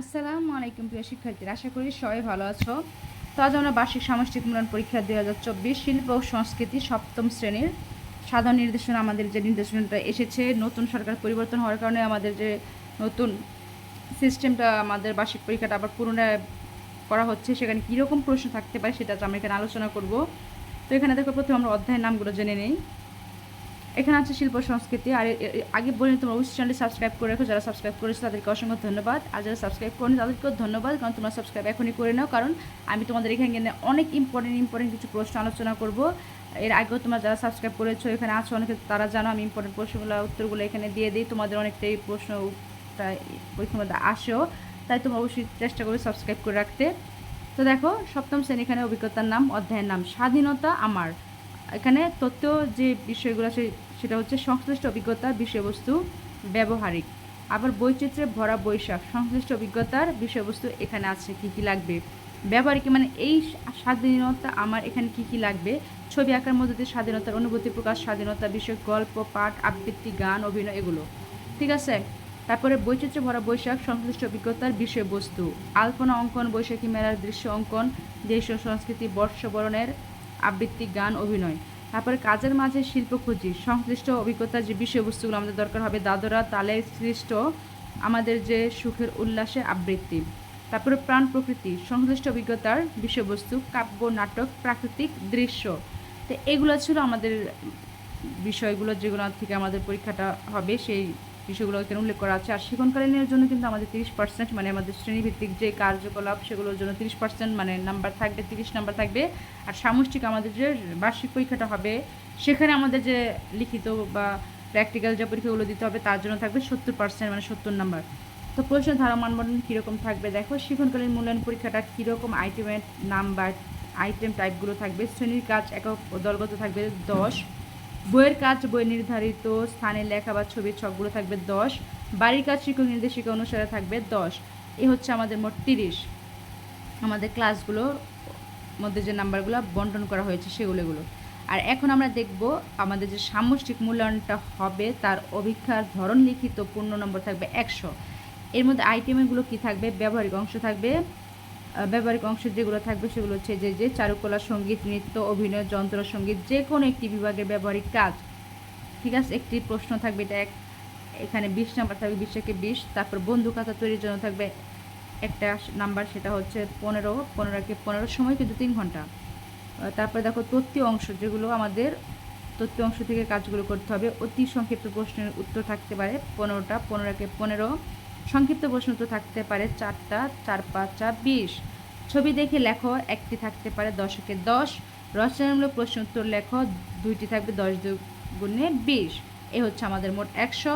আসসালামু আলাইকুম প্রিয় শিক্ষার্থীরা, আশা করি সবাই ভালো আছো। তো আজ আমরা বার্ষিক সামষ্টিক মূল্যায়ন পরীক্ষা দুই হাজার চব্বিশ শিল্প ও সংস্কৃতি সপ্তম শ্রেণির সাধারণ নির্দেশনা আমাদের যে নির্দেশনাটা এসেছে, নতুন সরকার পরিবর্তন হওয়ার কারণে আমাদের যে নতুন সিস্টেমটা আমাদের বার্ষিক পরীক্ষাটা আবার পুনরায় করা হচ্ছে, সেখানে কীরকম প্রশ্ন থাকতে পারে সেটা আমরা এখানে আলোচনা করব। তো এখানে দেখো প্রথমে আমরা অধ্যায়ের নামগুলো জেনে নিই। এখানে আছে শিল্প সংস্কৃতি, আর আগে বলে তোমরা অবশ্যই চ্যানেলটি সাবস্ক্রাইব করে রাখো। যারা সাবস্ক্রাইব করেছ, তাদেরকে অসংখ্য ধন্যবাদ। আর যারা সাবস্ক্রাইব করেনি, তাদেরকেও ধন্যবাদ, কারণ তোমরা সাবস্ক্রাইব এখনই করে নাও, কারণ আমি তোমাদের এখানে অনেক ইম্পর্টেন্ট ইম্পর্টেন্ট কিছু প্রশ্ন আলোচনা করব। এর আগেও তোমরা যারা সাবস্ক্রাইব করেছ, এখানে আছো অনেকে, তারা জানো আমি ইম্পর্টেন্ট প্রশ্নগুলো, উত্তরগুলো এখানে দিয়ে দিই। তোমাদের অনেকটাই প্রশ্ন পরীক্ষার মধ্যে আসেও। তাই তোমরা অবশ্যই চেষ্টা করবে সাবস্ক্রাইব করে রাখতে। তো দেখো, সপ্তম শ্রেণি এখানে অভিজ্ঞতার নাম, অধ্যায়ের নাম, স্বাধীনতা আমার। এখানে তথ্য যে বিষয়গুলো আছে সেটা হচ্ছে সংশ্লিষ্ট অভিজ্ঞতার বিষয়বস্তু ব্যবহারিক। আবার বৈচিত্র্যে ভরা বৈশাখ, সংশ্লিষ্ট অভিজ্ঞতার বিষয়বস্তু এখানে আছে, কি কি লাগবে? ব্যবহারিক মানে এই স্বাধীনতা আমার এখানে কি কি লাগবে? ছবি আঁকার মধ্যে দিয়ে স্বাধীনতার অনুভূতি প্রকাশ, স্বাধীনতা বিষয়ক গল্প, পাঠ, আবৃত্তি, গান, অভিনয় এগুলো। ঠিক আছে? তারপরে বৈচিত্র্য ভরা বৈশাখ, সংশ্লিষ্ট অভিজ্ঞতার বিষয়বস্তু। আলপনা অঙ্কন, বৈশাখী মেলার দৃশ্য অঙ্কন দেশীয় সংস্কৃতি বর্ষবরণের আবৃত্তি, গান, অভিনয়। তারপরে কাজের মাঝে শিল্প খুঁজি, সংশ্লিষ্ট অভিজ্ঞতার যে বিষয়বস্তুগুলো আমাদের দরকার হবে, দাদরা তালে সৃষ্ট আমাদের যে সুখের উল্লাসে আবৃত্তি। তারপরে প্রাণ প্রকৃতি, সংশ্লিষ্ট অভিজ্ঞতার বিষয়বস্তু, কাব্য, নাটক, প্রাকৃতিক দৃশ্য। তো এগুলো ছিল আমাদের বিষয়গুলো যেগুলো থেকে আমাদের পরীক্ষাটা হবে সেই বিষয়গুলো এখানে উল্লেখ করা আছে। আর শিক্ষণকালীনের জন্য কিন্তু আমাদের তিরিশ পার্সেন্ট মানে আমাদের শ্রেণীভিত্তিক যে কার্যকলাপ, সেগুলোর জন্য তিরিশ পার্সেন্ট মানে নাম্বার থাকবে, তিরিশ নাম্বার থাকবে। আর সামষ্টিক আমাদের যে বার্ষিক পরীক্ষাটা হবে, সেখানে আমাদের যে লিখিত বা প্র্যাকটিক্যাল যে পরীক্ষাগুলো দিতে হবে, তার জন্য থাকবে সত্তর পার্সেন্ট মানে সত্তর নাম্বার তো প্রশ্ন ধারা মানবন্ধন কীরকম থাকবে? দেখো শিক্ষণকালীন মূল্যায়ন পরীক্ষাটা কীরকম আইটেমের নাম্বার আইটেম টাইপগুলো থাকবে? শ্রেণির কাজ একক দলগত থাকবে দশ। বইয়ের কাজ, বই নির্ধারিত স্থানে লেখা বা ছবির ছকগুলো থাকবে দশ, বাড়ির কাজ, শিক্ষক নির্দেশিকা অনুসারে থাকবে দশ। এ হচ্ছে আমাদের মোট তিরিশ। আমাদের ক্লাসগুলোর মধ্যে যে নাম্বারগুলো বন্টন করা হয়েছে সেগুলোগুলো। আর এখন আমরা দেখব আমাদের যে সামষ্টিক মূল্যায়নটা হবে তার অভিক্ষার ধরন লিখিত পূর্ণ নম্বর থাকবে একশো। এর মধ্যে আইটেমগুলো কি থাকবে? ব্যবহারিক অংশ থাকবে ব্যবহারিক অংশ যেগুলো থাকবে সেগুলো হচ্ছে যে যে চারুকলা, সংগীত, নৃত্য, অভিনয়, যন্ত্র, সংগীত, যে কোনো একটি বিভাগের ব্যবহারিক কাজ। ঠিক আছে? একটি প্রশ্ন থাকবে, এটা এক, এখানে বিশ নাম্বার থাকবে, বিশ থেকে বিশ। তারপর বন্ধু খাতা তৈরির জন্য থাকবে একটা নাম্বার, সেটা হচ্ছে পনেরো। পনেরো পনেরোকে পনেরো সময় কিন্তু তিন ঘণ্টা। তারপরে দেখো, তথ্য অংশ যেগুলো আমাদের, তথ্য অংশ থেকে কাজগুলো করতে হবে। অতি সংক্ষিপ্ত প্রশ্নের উত্তর থাকতে পারে পনেরোটা। পনেরোকে পনেরো। সংক্ষিপ্ত প্রশ্ন উত্তর থাকতে পারে চারটা, চার পাঁচটা বিশ। ছবি দেখে লেখো, একটি থাকতে পারে দশকে দশ। রচনামূলক প্রশ্ন উত্তর লেখো, দুইটি থাকবে দশ দু গুণে বিশ। এ হচ্ছে আমাদের মোট একশো।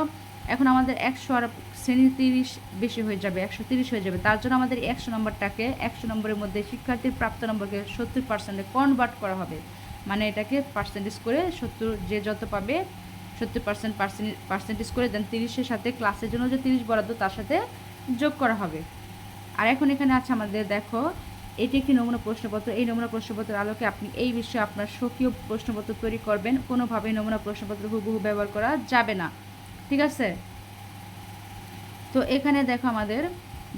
এখন আমাদের একশো আর শ্রেণি তিরিশ বেশি হয়ে যাবে, একশো তিরিশ হয়ে যাবে। তার জন্য আমাদের একশো নম্বরটাকে, একশো নম্বরের মধ্যে শিক্ষার্থীর প্রাপ্ত নম্বরকে সত্তর পার্সেন্টে কনভার্ট করা হবে। মানে এটাকে পার্সেন্টেজ করে সত্তর যে যত পাবে সত্তর পার্সেন্ট পার্সেন্টেজ করে দেন, তিরিশের সাথে ক্লাসের জন্য যে তিরিশ বরাদ্দ, তার সাথে যোগ করা হবে। আর এখন এখানে আছে আমাদের, দেখো, এটি একটি নমুনা প্রশ্নপত্র। এই নমুনা প্রশ্নপত্রের আলোকে আপনি এই বিষয়ে আপনার স্বকীয় প্রশ্নপত্র তৈরি করবেন। কোনোভাবেই নমুনা প্রশ্নপত্র হুবহু ব্যবহার করা যাবে না। ঠিক আছে? তো এখানে দেখো আমাদের,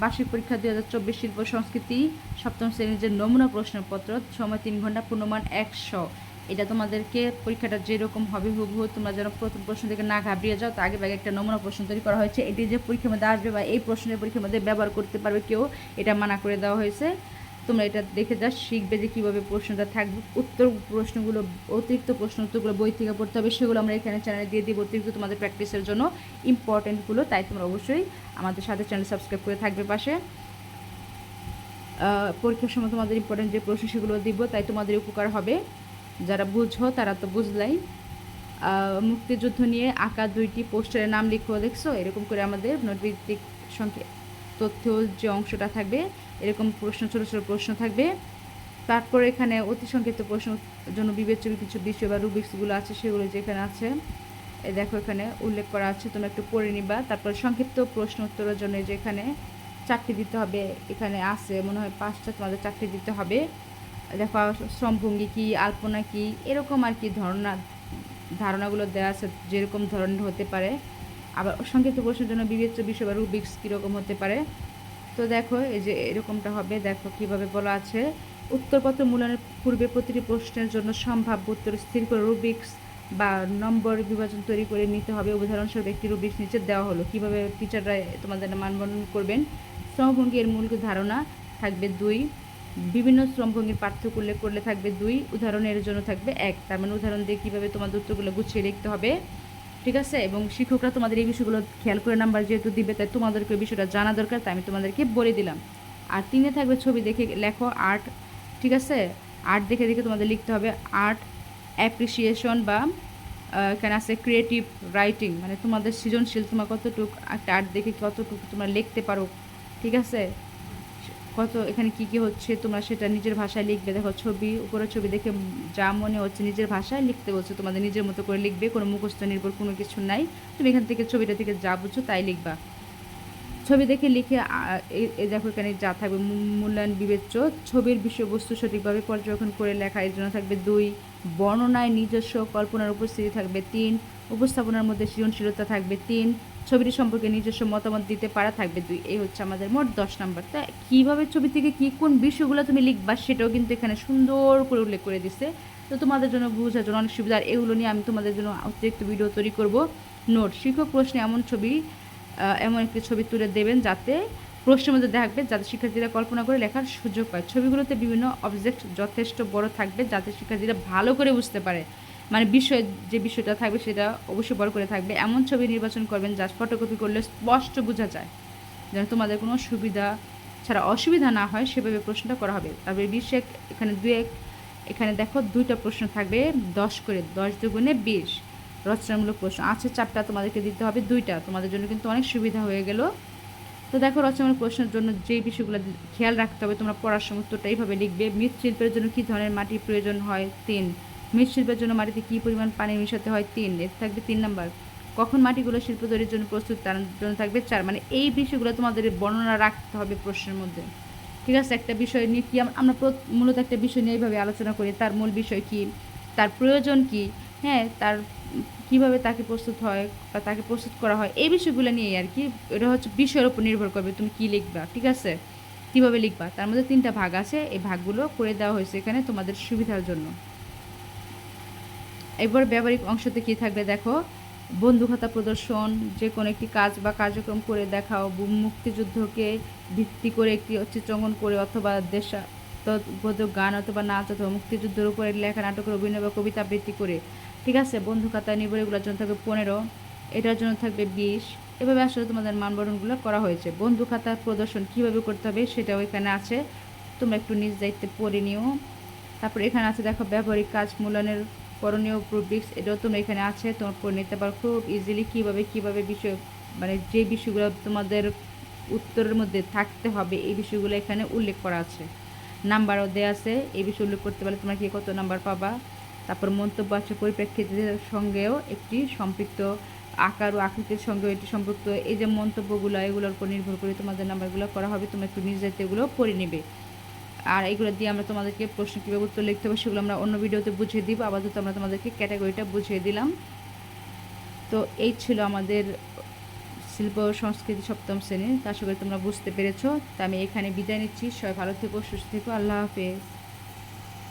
বার্ষিক পরীক্ষা দুই হাজার চব্বিশ শিল্প সংস্কৃতি সপ্তম শ্রেণির যে নমুনা প্রশ্নপত্র, সময় তিন ঘণ্টা পূর্ণমান একশো। এটা তোমাদেরকে পরীক্ষাটা যেরকম হবে, হুবহু তোমরা যেন প্রথম প্রশ্ন থেকে না ঘাবড়িয়ে যাও, তার আগে আগে একটা নমুনা প্রশ্ন তৈরি করা হয়েছে। এটি যে পরীক্ষার মধ্যে আসবে বা এই প্রশ্নের পরীক্ষার মধ্যে ব্যবহার করতে পারবে কেউ, এটা মানা করে দেওয়া হয়েছে। তোমরা এটা দেখে যা শিখবে যে কীভাবে প্রশ্নটা থাকবে। উত্তর প্রশ্নগুলো, অতিরিক্ত প্রশ্ন উত্তরগুলো বই থেকে পড়তে হবে, সেগুলো আমরা এখানে চ্যানেলে দিয়ে দিব অতিরিক্ত তোমাদের প্র্যাকটিসের জন্য। ইম্পর্টেন্টগুলো তাই তোমরা অবশ্যই আমাদের সাথে চ্যানেল সাবস্ক্রাইব করে থাকবে পাশে। পরীক্ষার সময় তোমাদের ইম্পর্টেন্ট যে প্রশ্ন, সেগুলো দিব, তাই তোমাদের উপকার হবে। যারা বুঝো, তারা তো বুঝলাই। মুক্তিযুদ্ধ নিয়ে আঁকা দুইটি পোস্টারের নাম লিখো, দেখছ? এরকম করে আমাদের নোটভিত্তিক সংখ্যা তথ্য যে অংশটা থাকবে, এরকম প্রশ্ন, ছোটো ছোটো প্রশ্ন থাকবে। তারপর এখানে অতি সংক্ষিপ্ত প্রশ্ন জন্য বিবেচ্য কিছু বিষয় বা রুবিক্সগুলো আছে, সেগুলো যেখানে আছে দেখো এখানে উল্লেখ করা আছে, তোমরা একটু পড়ে নিবা। তারপর সংক্ষিপ্ত প্রশ্ন উত্তরের জন্য যেখানে চারটি দিতে হবে, এখানে আছে, মনে হয় পাঁচটা তোমাদের চারটি দিতে হবে। দেখো শ্রমভঙ্গি কী, আলপনা কী, এরকম আর কি ধারণা, ধারণাগুলো দেওয়া আছে, যেরকম ধরনের হতে পারে। আবার সংক্ষিপ্ত প্রশ্নের জন্য বিবেচ্য বিষয় বা রুবিক্স কীরকম হতে পারে? তো দেখো, এই যে এরকমটা হবে, দেখো কীভাবে বলা আছে। উত্তরপত্র মূল্যায়নের পূর্বে প্রতিটি প্রশ্নের জন্য সম্ভাব্য উত্তর স্থির করে রুবিক্স বা নম্বর বিভাজন তৈরি করে নিতে হবে। উদাহরণস্বরূপ একটি রুবিক্স নিচে দেওয়া হলো। কীভাবে টিচাররা তোমাদের মানবন্ধন করবেন? শ্রমভঙ্গি এর মূল ধারণা থাকবে দুই। বিভিন্ন শ্রমভঙ্গির পার্থক্য উল্লেখ করলে থাকবে দুই উদাহরণের জন্য থাকবে এক। তার মানে উদাহরণ দিয়ে কীভাবে তোমাদের উত্তরগুলো গুছিয়ে লিখতে হবে, ঠিক আছে? এবং শিক্ষকরা তোমাদের এই বিষয়গুলো খেয়াল করে নাম্বার যেহেতু দিবে, তাই তোমাদেরকে বিষয়টা জানা দরকার, তাই আমি তোমাদেরকে বলে দিলাম। আর তিনে থাকবে ছবি দেখে লেখো আর্ট, ঠিক আছে? আর্ট দেখে দেখে তোমাদের লিখতে হবে আর্ট অ্যাপ্রিসিয়েশন বা এখানে আছে ক্রিয়েটিভ রাইটিং মানে তোমাদের সৃজনশীল তোমার কতটুকু একটা আর্ট দেখে কতটুকু তোমরা লিখতে পারো, ঠিক আছে? কত, এখানে কি কি হচ্ছে, তোমরা সেটা নিজের ভাষায় লিখবে। দেখো, ছবি উপরে ছবি দেখে যা মনে হচ্ছে নিজের ভাষায় লিখতে বলছে। তোমাদের নিজের মতো করে লিখবে, কোনো মুখস্থ নির্ভর কোনো কিছু নাই। তুমি এখান থেকে ছবিটা থেকে যা বুঝছ তাই লিখবা। ছবি দেখে লিখে এই দেখো এখানে যা থাকবে মূল্যায়ন বিবেচ্য। ছবির বিষয়বস্তু সঠিকভাবে পর্যবেক্ষণ করে লেখা, এর জন্য থাকবে দুই। বর্ণনায় নিজস্ব কল্পনার উপস্থিতি থাকবে তিন। উপস্থাপনার মধ্যে সৃজনশীলতা থাকবে তিন। ছবিটি সম্পর্কে নিজস্ব মতামত দিতে পারা থাকবে দুই। এই হচ্ছে আমাদের মোট দশ নাম্বার। তা কীভাবে ছবি থেকে কী, কোন বিষয়গুলো তুমি লিখবা সেটাও কিন্তু এখানে সুন্দর করে উল্লেখ করে দিছে। তো তোমাদের জন্য, বোঝার জন্য অনেক সুবিধা। আর এগুলো নিয়ে আমি তোমাদের জন্য অতিরিক্ত ভিডিও তৈরি করব। নোট, শিক্ষক প্রশ্নে এমন ছবি এমন একটি ছবি তুলে দেবেন যাতে প্রশ্নের মধ্যে থাকবে, যাতে শিক্ষার্থীরা কল্পনা করে লেখার সুযোগ পায়। ছবিগুলোতে বিভিন্ন অবজেক্ট যথেষ্ট বড় থাকবে, যাতে শিক্ষার্থীরা ভালো করে বুঝতে পারে। মানে বিষয়, যে বিষয়টা থাকবে সেটা অবশ্যই বড় করে থাকবে। এমন ছবি নির্বাচন করবেন যা ফটোকপি করলে স্পষ্ট বোঝা যায় যেন তোমাদের কোনো সুবিধা ছাড়া অসুবিধা না হয় সেভাবে প্রশ্নটা করা হবে। তারপরে বিশ এক, এখানে দুই এক, এখানে দেখো দুইটা প্রশ্ন থাকবে, দশ করে, দশ দুগুণে বিশ। রচনামূলক প্রশ্ন, আছে চারটা তোমাদেরকে দিতে হবে, দুইটা। তোমাদের জন্য কিন্তু অনেক সুবিধা হয়ে গেল। তো দেখো রচনামূলক প্রশ্নের জন্য যে বিষয়গুলো খেয়াল রাখতে হবে, তোমরা পড়ার সময় উত্তরটা এইভাবে লিখবে, মৃৎশিল্পের জন্য কী ধরনের মাটির প্রয়োজন হয়? তিন মৃৎশিল্পের জন্য মাটিতে কী পরিমাণ পানি মেশাতে হয়? তিন। এর থাকবে তিন নাম্বার। কখন মাটিগুলো শিল্প তৈরির জন্য প্রস্তুত, তার জন্য থাকবে চার। মানে এই বিষয়গুলো তোমাদের বর্ণনা রাখতে হবে প্রশ্নের মধ্যে। ঠিক আছে? একটা বিষয় নিয়ে কি আম- আমরা মূলত একটা বিষয় নিয়ে এইভাবে আলোচনা করি। তার মূল বিষয় কি? তার প্রয়োজন কি? হ্যাঁ তার কীভাবে তাকে প্রস্তুত হয় বা তাকে প্রস্তুত করা হয়? এই বিষয়গুলো নিয়ে আর কি। এটা হচ্ছে বিষয়ের উপর নির্ভর করবে তুমি কি লিখবা। ঠিক আছে? কীভাবে লিখবা? তার মধ্যে তিনটা ভাগ আছে। এই ভাগগুলো করে দেওয়া হয়েছে এখানে তোমাদের সুবিধার জন্য। এবার ব্যবহারিক অংশতে কি থাকবে দেখো? বন্ধুখাতা প্রদর্শন, যে কোনো একটি কাজ বা কার্যক্রম করে দেখাও মুক্তিযুদ্ধকে ভিত্তি করে একটি চিত্রাঙ্কন করে অথবা দেশাত্মবোধক গান অথবা নাচ অথবা মুক্তিযুদ্ধের উপরে লেখা নাটকের অভিনয় বা কবিতা আবৃত্তি করে। ঠিক আছে বন্ধু বন্ধুখাতা নির্ভরগুলোর জন্য থাকবে পনেরো, এটার জন্য থাকবে বিশ। এভাবে আসলে তোমাদের মানবরণগুলো করা হয়েছে। বন্ধু খাতার প্রদর্শন কীভাবে করতে হবে সেটাও এখানে আছে। তোমরা একটু নিজ দায়িত্বে পড়ে নিও। তারপর এখানে আছে দেখো ব্যবহারিক কাজ মূল্যায়নের করণীয় রুব্রিক্স এটাও তোমরা এখানে আছে, তোমরা পড়ে নিতে পারো। খুব ইজিলি কীভাবে কীভাবে বিষয় মানে যে বিষয়গুলো তোমাদের উত্তরের মধ্যে থাকতে হবে, এই বিষয়গুলো এখানে উল্লেখ করা আছে। নাম্বারও দেওয়া আছে, এই বিষয় উল্লেখ করতে পারলে তোমরা কি কত নাম্বার পাবা। তারপর মন্তব্য আছে পরিপ্রেক্ষিতের সঙ্গেও একটি সম্পৃক্ত আকার ও আকৃতির সঙ্গেও এটি সম্পৃক্ত। এই যে মন্তব্যগুলো, এগুলোর উপর নির্ভর করে তোমাদের নাম্বারগুলো করা হবে, তোমরা একটু নিজ এগুলো পড়ে নেবে। আর এগুলো দিয়ে আমরা তোমাদেরকে প্রশ্ন কীভাবে উত্তর লিখতে হবে সেগুলো আমরা অন্য ভিডিওতে বুঝিয়ে দিব। আপাতত আমরা তোমাদেরকে ক্যাটাগরিটা বুঝিয়ে দিলাম। তো এই ছিল আমাদের শিল্প, সংস্কৃতি সপ্তম শ্রেণির তা আশা করি তোমরা বুঝতে পেরেছ। তা আমি এখানে বিদায় নিচ্ছি। সবাই ভালো থেকো, সুস্থ থেকো। আল্লাহ হাফেজ।